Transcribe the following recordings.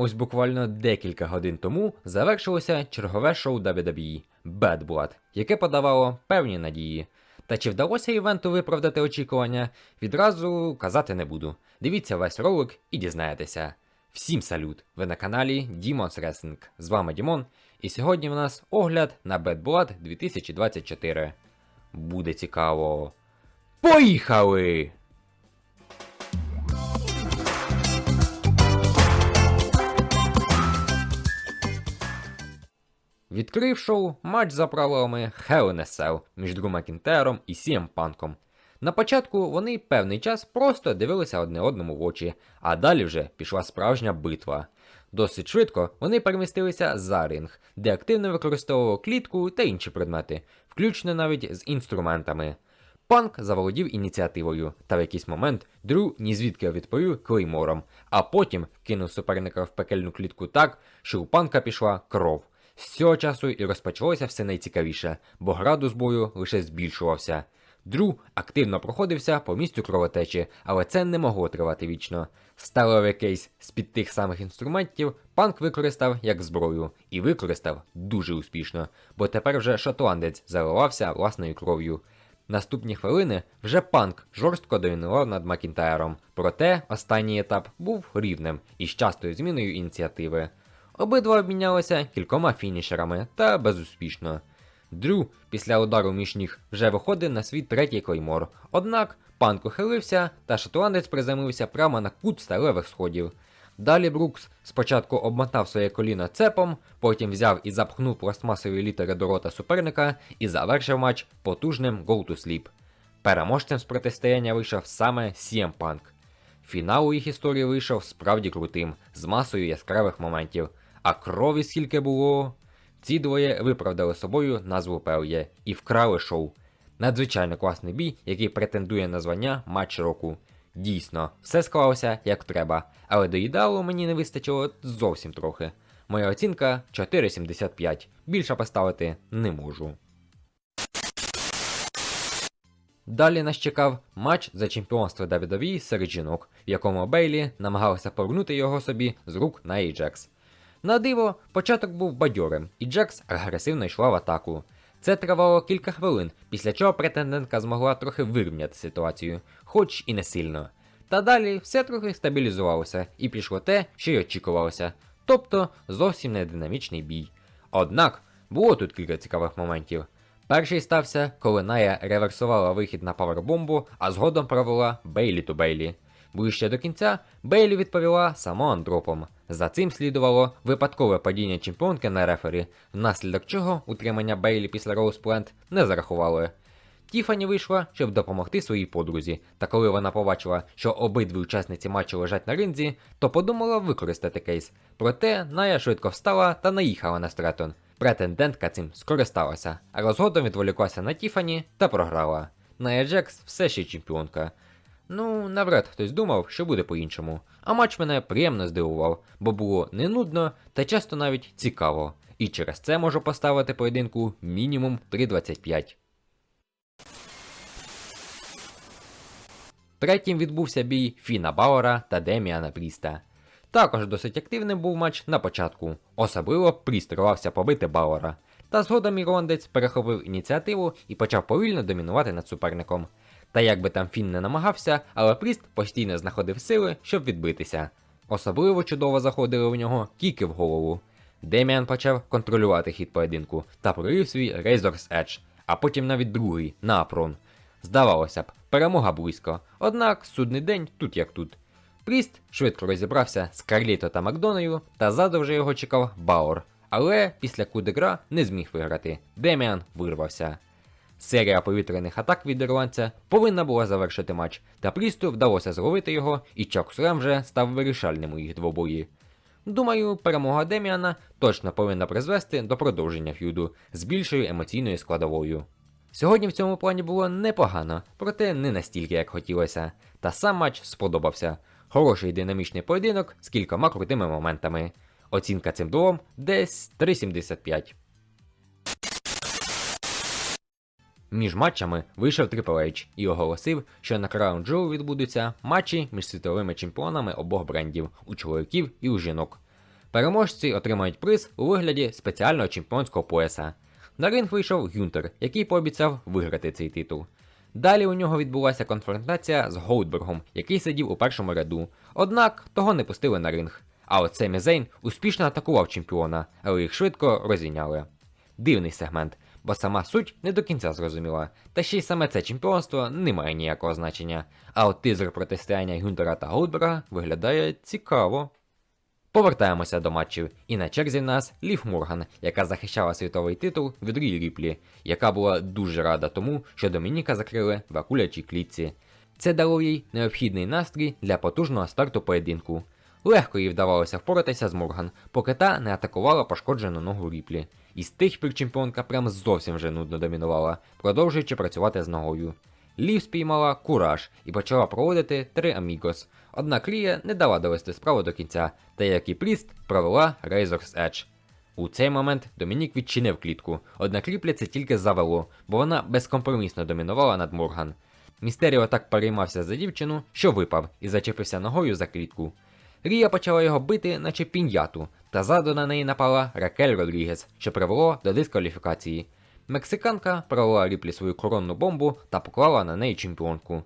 Ось буквально декілька годин тому завершилося чергове шоу WWE Bad Blood, яке подавало певні надії. Та чи вдалося івенту виправдати очікування, відразу казати не буду. Дивіться весь ролик і дізнаєтеся. Всім салют! Ви на каналі Demon's Wrestling. З вами Дімон, і сьогодні в нас огляд на Bad Blood 2024. Буде цікаво. Поїхали! Відкрив шоу матч за правилами Hell in між Дру Макінтером і Сієм Панком. На початку вони певний час просто дивилися одне одному в очі, а далі вже пішла справжня битва. Досить швидко вони перемістилися за ринг, де активно використовував клітку та інші предмети, включно навіть з інструментами. Панк заволодів ініціативою, та в якийсь момент Дру ні звідки відповів клеймором, а потім кинув суперника в пекельну клітку так, що у панка пішла кров. З цього часу і розпочалося все найцікавіше, бо градус бою лише збільшувався. Дру активно проходився по місцю кровотечі, але це не могло тривати вічно. Сталевий кейс з-під тих самих інструментів панк використав як зброю, і використав дуже успішно, бо тепер вже шотландець заливався власною кров'ю. Наступні хвилини вже панк жорстко домінував над Макінтайром, проте останній етап був рівним і з частою зміною ініціативи. Обидва обмінялися кількома фінішерами та безуспішно. Дрю після удару між ніг вже виходив на свій третій клеймор, однак панк ухилився та шотландець приземлився прямо на кут сталевих сходів. Далі Брукс спочатку обмотав своє коліно цепом, потім взяв і запхнув пластмасові літери до рота суперника і завершив матч потужним Go to Sleep. Переможцем з протистояння вийшов саме CM Punk. Фінал у їх історії вийшов справді крутим, з масою яскравих моментів. А крові скільки було. Ці двоє виправдали собою назву Пел'є і вкрали шоу. Надзвичайно класний бій, який претендує на звання матч року. Дійсно, все склалося як треба, але до ідеалу мені не вистачило зовсім трохи. Моя оцінка 4,75. Більше поставити не можу. Далі нас чекав матч за чемпіонство WWE серед жінок, в якому Бейлі намагалася повернути його собі з рук на Ajax. На диво, початок був бадьорим, і Джекс агресивно йшла в атаку. Це тривало кілька хвилин, після чого претендентка змогла трохи вирівняти ситуацію, хоч і не сильно. Та далі все трохи стабілізувалося і пішло те, що й очікувалося, тобто зовсім не динамічний бій. Однак було тут кілька цікавих моментів. Перший стався, коли Ная реверсувала вихід на павербомбу, а згодом провела Бейлі ту Бейлі. Ближче до кінця Бейлі відповіла самоандропом. За цим слідувало випадкове падіння чемпіонки на рефері, внаслідок чого утримання Бейлі після Роузплент не зарахували. Тіфані вийшла, щоб допомогти своїй подрузі, та коли вона побачила, що обидві учасниці матчу лежать на ринзі, то подумала використати кейс. Проте Ная швидко встала та наїхала на стретон. Претендентка цим скористалася, а розгодом відволіклася на Тіфані та програла. Ная Джекс все ще чемпіонка. Ну, навряд хтось думав, що буде по-іншому. А матч мене приємно здивував, бо було не нудно та часто навіть цікаво. І через це можу поставити поєдинку мінімум 3.25. Третім відбувся бій Фіна Бауера та Деміана Пріста. Також досить активним був матч на початку, особливо Пріст рвався побити Бауера. Та згодом ірландець перехопив ініціативу і почав повільно домінувати над суперником. Та як би там Фін не намагався, але Пріст постійно знаходив сили, щоб відбитися. Особливо чудово заходили в нього кіки в голову. Деміан почав контролювати хід поєдинку та провів свій Razor's Edge, а потім навіть другий на Апрон. Здавалося б, перемога близько, однак судний день тут як тут. Пріст швидко розібрався з Карліто та Макдоною, та ззаду вже його чекав Бауер, але після кудегра не зміг виграти. Деміан вирвався. Серія повітряних атак від ірландця повинна була завершити матч, та Прісту вдалося зловити його, і Чак Слем вже став вирішальним у їх двобої. Думаю, перемога Деміана точно повинна призвести до продовження ф'юду з більшою емоційною складовою. Сьогодні в цьому плані було непогано, проте не настільки, як хотілося. Та сам матч сподобався. Хороший динамічний поєдинок з кількома крутими моментами. Оцінка цим двом десь 3,75. Між матчами вийшов Triple і оголосив, що на Crown Jewel відбудуться матчі між світовими чемпіонами обох брендів у чоловіків і у жінок. Переможці отримають приз у вигляді спеціального чемпіонського пояса. На ринг вийшов Гюнтер, який пообіцяв виграти цей титул. Далі у нього відбулася конфронтація з Голдбергом, який сидів у першому ряду. Однак того не пустили на ринг. А от Семі Зейн успішно атакував чемпіона, але їх швидко розійняли. Дивний сегмент, бо сама суть не до кінця зрозуміла, та ще й саме це чемпіонство не має ніякого значення. А от тизер протистояння Гюнтера та Голдберга виглядає цікаво. Повертаємося до матчів, і на черзі в нас Лів Морган, яка захищала світовий титул від Рі Ріплі, яка була дуже рада тому, що Домініка закрили в акулячій клітці. Це дало їй необхідний настрій для потужного старту поєдинку. Легко їй вдавалося впоратися з Морган, поки та не атакувала пошкоджену ногу Ріплі. І з тих пір чемпіонка прям зовсім вже нудно домінувала, продовжуючи працювати з ногою. Лів спіймала кураж і почала проводити три Амігос. Однак Лія не дала довести справу до кінця, та як і Пріст провела Razor's Edge. У цей момент Домінік відчинив клітку, однак Ріплі це тільки завело, бо вона безкомпромісно домінувала над Морган. Містеріо так переймався за дівчину, що випав і зачепився ногою за клітку. Рія почала його бити, наче піньяту, та ззаду на неї напала Ракель Родрігес, що привело до дискваліфікації. Мексиканка провела Ріплі свою коронну бомбу та поклала на неї чемпіонку.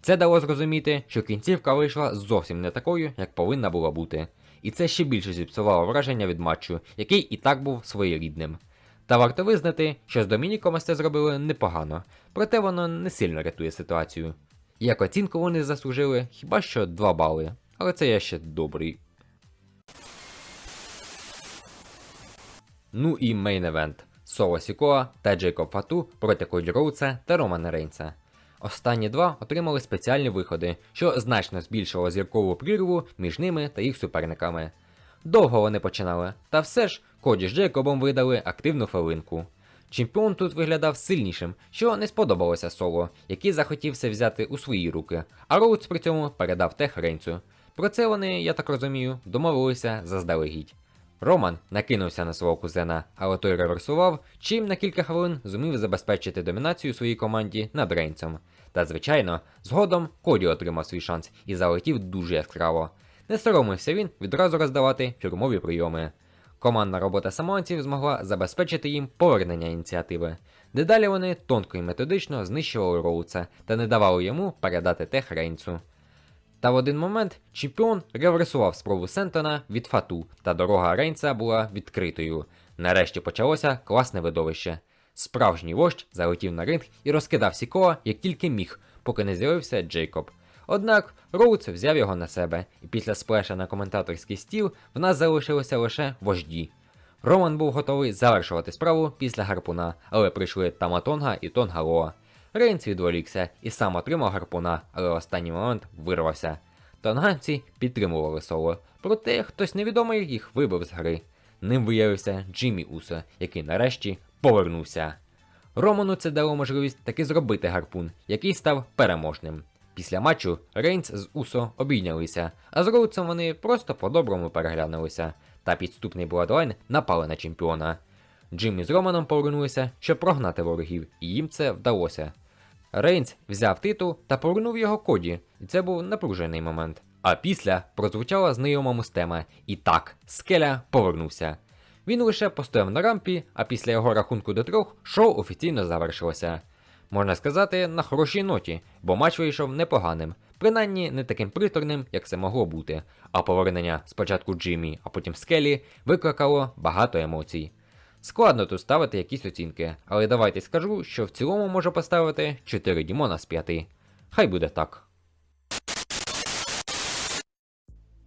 Це дало зрозуміти, що кінцівка вийшла зовсім не такою, як повинна була бути. І це ще більше зіпсувало враження від матчу, який і так був своєрідним. Та варто визнати, що з Домініком це зробили непогано, проте воно не сильно рятує ситуацію. Як оцінку вони заслужили хіба що 2 бали, але це я ще добрий. Ну і мейн евент. Соло Сікоа та Джейкоб Фату проти Коді Роуца та Романа Рейнса. Останні два отримали спеціальні виходи, що значно збільшило зіркову прірву між ними та їх суперниками. Довго вони починали, та все ж Коді з Джейкобом видали активну хвилинку. Чемпіон тут виглядав сильнішим, що не сподобалося соло, який захотів все взяти у свої руки, а Роуц при цьому передав тех Рейнцю. Про це вони, я так розумію, домовилися заздалегідь. Роман накинувся на свого кузена, але той реверсував, чим на кілька хвилин зумів забезпечити домінацію своїй команді над Рейнцем. Та, звичайно, згодом Коді отримав свій шанс і залетів дуже яскраво. Не соромився він відразу роздавати фірмові прийоми. Командна робота самоанців змогла забезпечити їм повернення ініціативи. Дедалі вони тонко і методично знищували Роуца та не давали йому передати тех Рейнцу. Та в один момент чемпіон реверсував спробу Сентона від Фату, та дорога Рейнса була відкритою. Нарешті почалося класне видовище. Справжній вождь залетів на ринг і розкидав Сікоа як тільки міг, поки не з'явився Джейкоб. Однак Роуц взяв його на себе, і після сплеша на коментаторський стіл в нас залишилося лише вожді. Роман був готовий завершувати справу після гарпуна, але прийшли Таматонга і Тонгалоа. Рейнс відволікся і сам отримав гарпуна, але в останній момент вирвався. Тонганці підтримували соло, проте хтось невідомий їх вибив з гри. Ним виявився Джиммі Усо, який нарешті повернувся. Роману це дало можливість таки зробити гарпун, який став переможним. Після матчу Рейнс з Усо обійнялися, а з Роуцем вони просто по-доброму переглянулися, та підступний Бладлайн напали на чемпіона. Джиммі з Романом повернулися, щоб прогнати ворогів, і їм це вдалося. Рейнс взяв титул та повернув його коді, і це був напружений момент. А після прозвучала знайома мустема, і так, скеля повернувся. Він лише постояв на рампі, а після його рахунку до трьох шоу офіційно завершилося. Можна сказати, на хорошій ноті, бо матч вийшов непоганим, принаймні не таким приторним, як це могло бути. А повернення спочатку Джиммі, а потім Скелі викликало багато емоцій. Складно тут ставити якісь оцінки, але давайте скажу, що в цілому можу поставити 4 Дімона з 5. Хай буде так.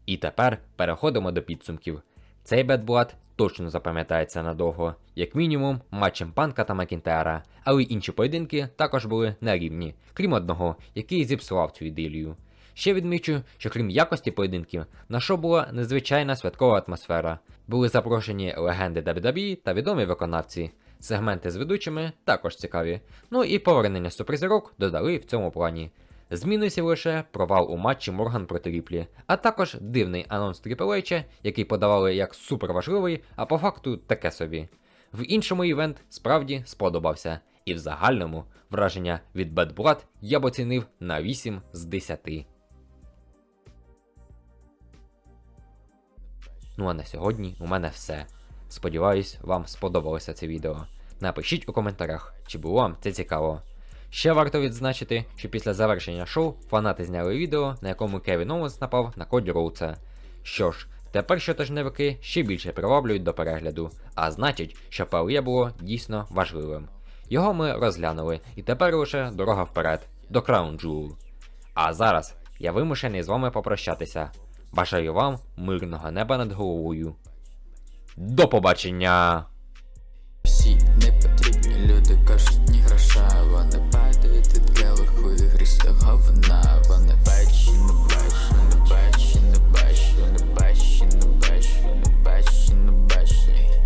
І тепер переходимо до підсумків. Цей бетблат точно запам'ятається надовго, як мінімум матчем Панка та Макінтера, але й інші поєдинки також були на рівні, крім одного, який зіпсував цю ідилію. Ще відмічу, що крім якості поєдинків, на шоу була незвичайна святкова атмосфера. Були запрошені легенди WWE та відомі виконавці. Сегменти з ведучими також цікаві. Ну і повернення суперзірок додали в цьому плані. З мінусів лише провал у матчі Морган проти Ріплі, а також дивний анонс H, який подавали як суперважливий, а по факту таке собі. В іншому івент справді сподобався, і в загальному враження від Bad Blood я б оцінив на 8 з 10. Ну а на сьогодні у мене все. Сподіваюсь, вам сподобалося це відео. Напишіть у коментарях, чи було вам це цікаво. Ще варто відзначити, що після завершення шоу фанати зняли відео, на якому Кевін Оуенс напав на Коді Роуца. Що ж, тепер щотижневики ще більше приваблюють до перегляду, а значить, що ПЛЄ було дійсно важливим. Його ми розглянули, і тепер лише дорога вперед, до Краун Jewel. А зараз я вимушений з вами попрощатися. Бажаю вам мирного неба над головою. До побачення! Всі не потрібні люди кажуть, ні гроша, вони падають від лихої грістого говна, вони бачать, не бачать.